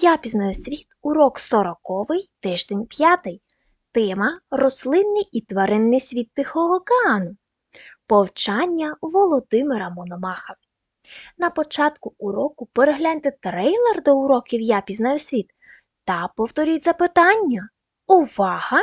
Я пізнаю світ, урок 40, тиждень 5. Тема Рослинний і тваринний світ Тихого океану. Повчання Володимира Мономаха. На початку уроку перегляньте трейлер до уроків Я пізнаю світ та повторіть запитання. Увага!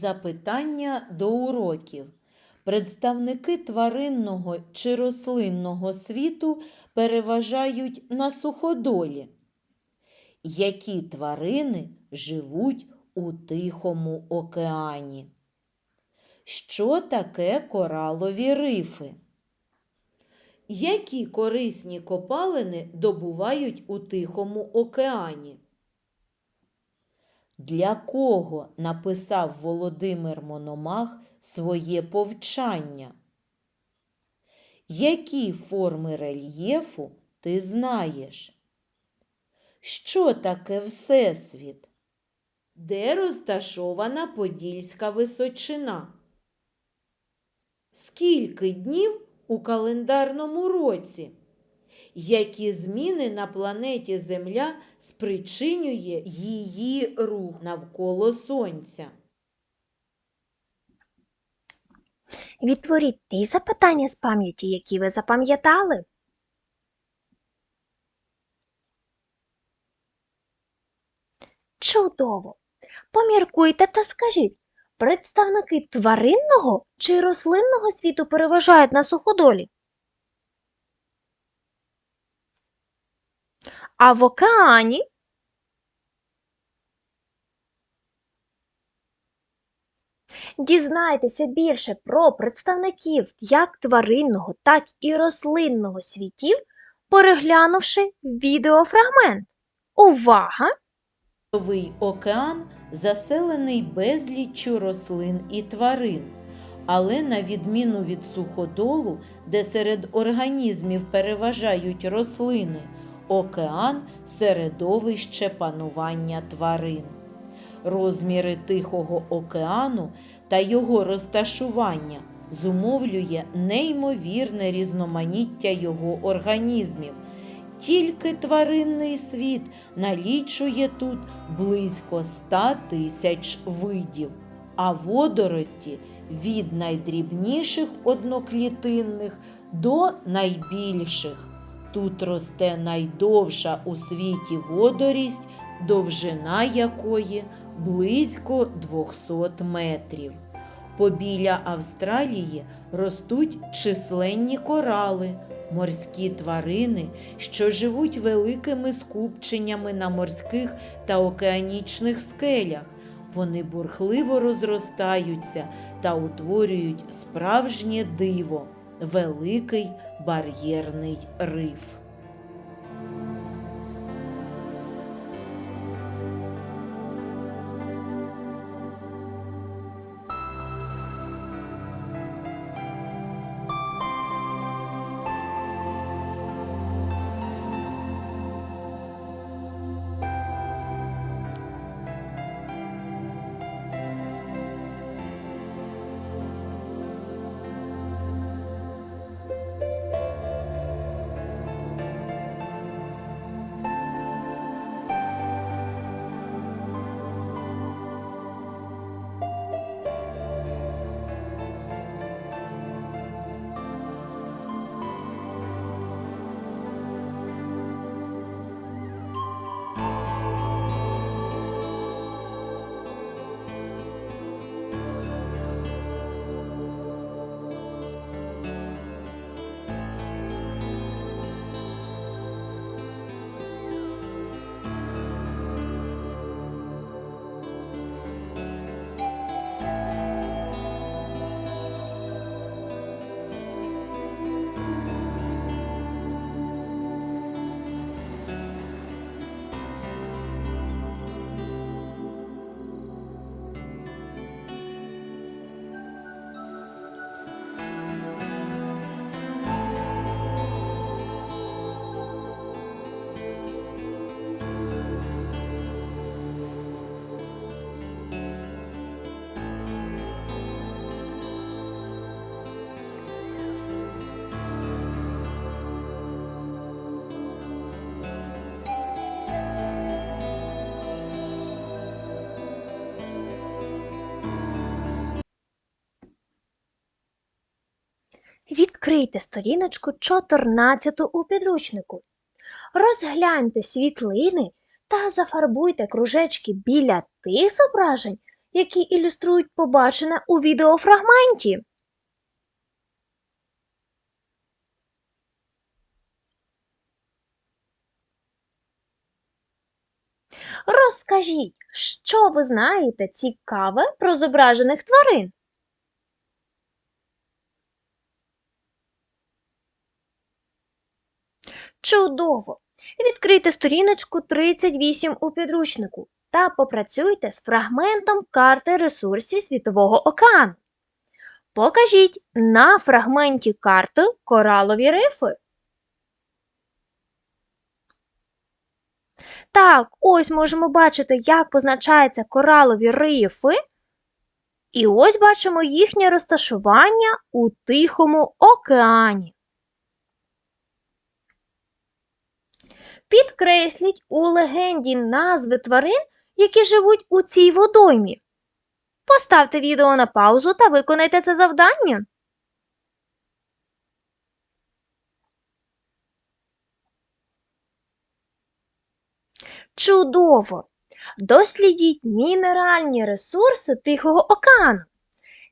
Запитання до уроків. Представники тваринного чи рослинного світу переважають на суходолі. Які тварини живуть у Тихому океані? Що таке коралові рифи? Які корисні копалини добувають у Тихому океані? Для кого написав Володимир Мономах своє повчання? Які форми рельєфу ти знаєш? Що таке Всесвіт? Де розташована Подільська височина? Скільки днів у календарному році? Які зміни на планеті Земля спричинює її рух навколо Сонця? Відтворіть ті запитання з пам'яті, які ви запам'ятали. Чудово! Поміркуйте та скажіть, представники тваринного чи рослинного світу переважають на суходолі? А в океані? Дізнайтеся більше про представників як тваринного, так і рослинного світів, переглянувши відеофрагмент. Увага! Новий океан заселений безліччю рослин і тварин. Але на відміну від суходолу, де серед організмів переважають рослини, океан середовище панування тварин. Розміри Тихого океану та його розташування зумовлює неймовірне різноманіття його організмів. Тільки тваринний світ налічує тут близько 100 тисяч видів, а водорості від найдрібніших одноклітинних до найбільших. Тут росте найдовша у світі водорість, довжина якої близько 200 метрів. Побіля Австралії ростуть численні корали, морські тварини, що живуть великими скупченнями на морських та океанічних скелях. Вони бурхливо розростаються та утворюють справжнє диво великий бар'єрний риф. Відкрийте сторіночку 14 у підручнику. Розгляньте світлини та зафарбуйте кружечки біля тих зображень, які ілюструють побачене у відеофрагменті. Розкажіть, що ви знаєте цікаве про зображених тварин? Чудово! Відкрийте сторіночку 38 у підручнику та попрацюйте з фрагментом карти ресурсів Світового океану. Покажіть на фрагменті карти коралові рифи. Так, ось можемо бачити, як позначаються коралові рифи. І ось бачимо їхнє розташування у Тихому океані. Підкресліть у легенді назви тварин, які живуть у цій водоймі. Поставте відео на паузу та виконайте це завдання. Чудово! Дослідіть мінеральні ресурси Тихого океану.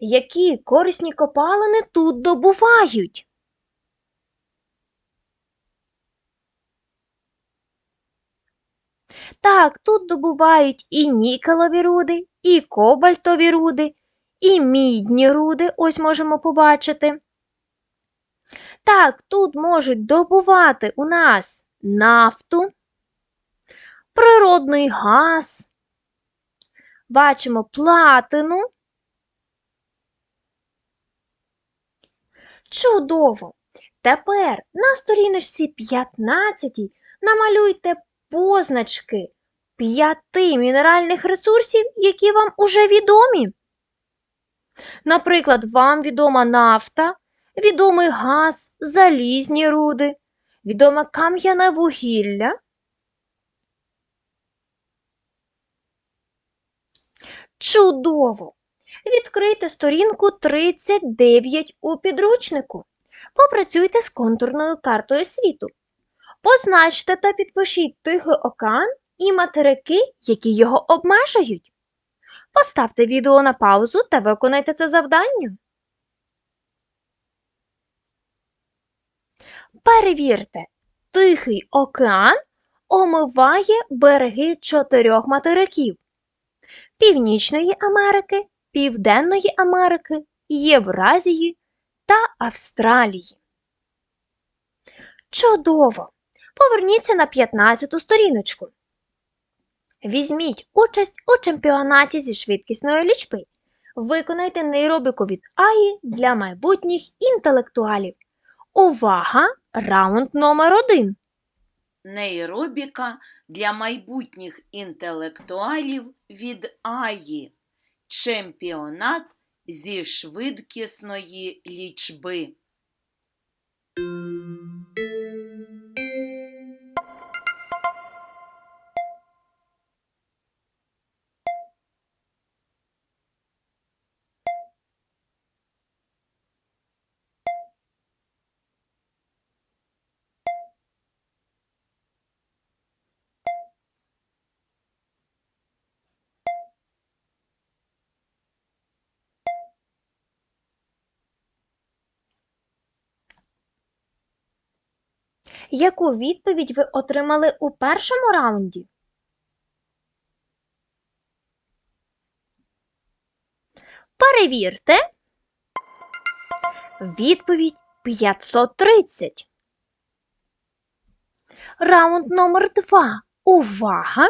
Які корисні копалини тут добувають? Так, тут добувають і нікелеві руди, і кобальтові руди, і мідні руди, ось можемо побачити. Так, тут можуть добувати у нас нафту, природний газ, бачимо платину. Чудово! Тепер на сторіночці 15 намалюйте позначки п'яти мінеральних ресурсів, які вам уже відомі. Наприклад, вам відома нафта, відомий газ, залізні руди, відоме кам'яне вугілля. Чудово! Відкрийте сторінку 39 у підручнику. Попрацюйте з контурною картою світу. Позначте та підпишіть Тихий океан і материки, які його обмежують. Поставте відео на паузу та виконайте це завдання. Перевірте, Тихий океан омиває береги чотирьох материків Північної Америки, Південної Америки, Євразії та Австралії. Чудово! Поверніться на 15-ту сторіночку. Візьміть участь у чемпіонаті зі швидкісної лічби. Виконайте нейробіку від АІ для майбутніх інтелектуалів. Увага! Раунд номер один. Нейробіка для майбутніх інтелектуалів від Аї. Чемпіонат зі швидкісної лічби. Яку відповідь ви отримали у першому раунді? Перевірте. Відповідь 530. Раунд номер 2. Увага!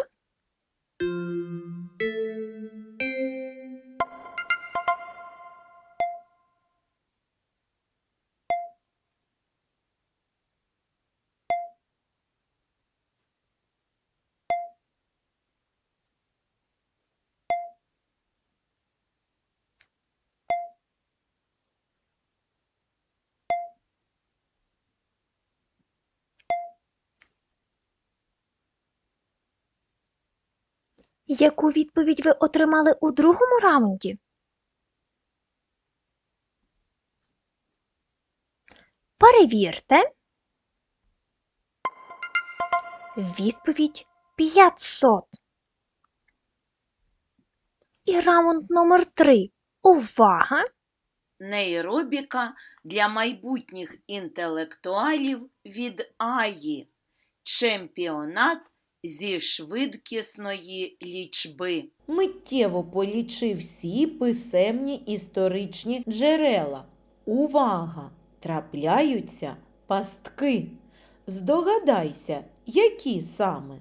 Яку відповідь ви отримали у другому раунді? Перевірте. Відповідь 500. І раунд номер 3. Увага! Нейробіка для майбутніх інтелектуалів від Аї. Чемпіонат зі швидкісної лічби. Миттєво полічи всі писемні історичні джерела. Увага! Трапляються пастки. Здогадайся, які саме.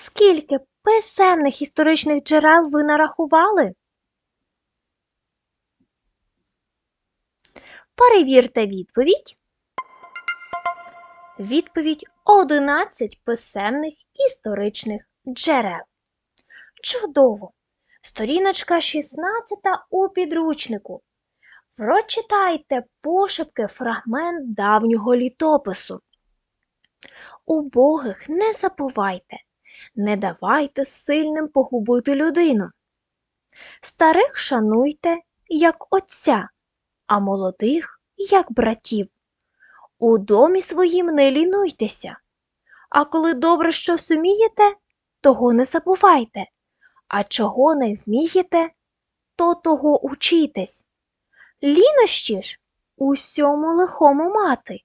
Скільки писемних історичних джерел ви нарахували? Перевірте відповідь. Відповідь 11 писемних історичних джерел. Чудово! Сторіночка 16 у підручнику. Прочитайте пошепки фрагмент давнього літопису. Убогих не забувайте. Не давайте сильним погубити людину. Старих шануйте, як отця, а молодих, як братів. У домі своїм не лінуйтеся. А коли добре що сумієте, того не забувайте, а чого не вмієте, то того учітесь. Лінощі ж усьому лихому мати,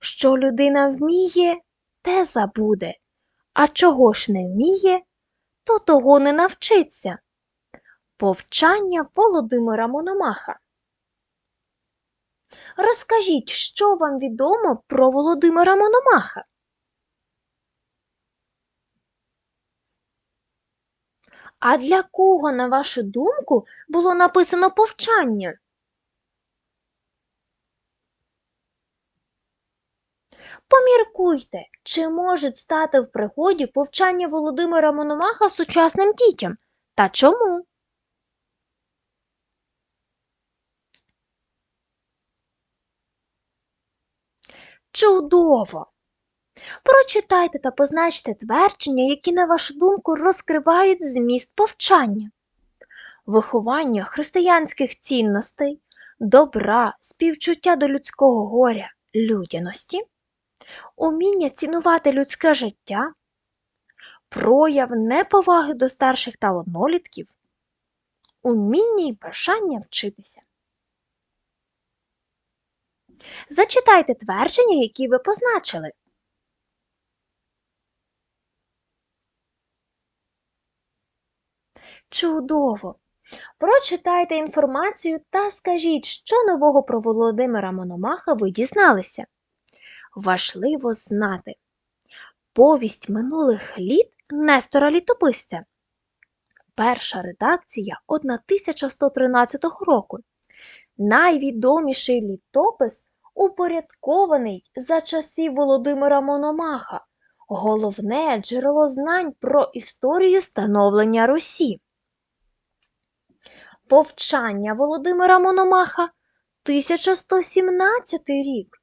що людина вміє, те забуде а чого ж не вміє, то того не навчиться. Повчання Володимира Мономаха. Розкажіть, що вам відомо про Володимира Мономаха? А для кого, на вашу думку, було написано повчання? Поміркуйте, чи можуть стати в пригоді повчання Володимира Мономаха сучасним дітям? Та чому? Чудово! Прочитайте та позначте твердження, які, на вашу думку, розкривають зміст повчання. Виховання християнських цінностей, добра, співчуття до людського горя, людяності уміння цінувати людське життя, прояв неповаги до старших та однолітків, уміння і бажання вчитися. Зачитайте твердження, які ви позначили. Чудово! Прочитайте інформацію та скажіть, що нового про Володимира Мономаха ви дізналися важливо знати. Повість минулих літ Нестора Літописця. Перша редакція 1113 року. Найвідоміший літопис упорядкований за часів Володимира Мономаха. Головне джерело знань про історію становлення Русі. Повчання Володимира Мономаха 1117 рік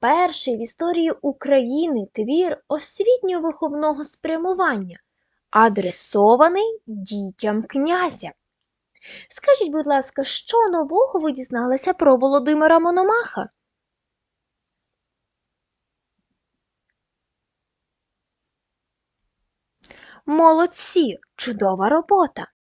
перший в історії України твір освітньо-виховного спрямування, адресований дітям князя. Скажіть, будь ласка, що нового ви дізналися про Володимира Мономаха? Молодці! Чудова робота!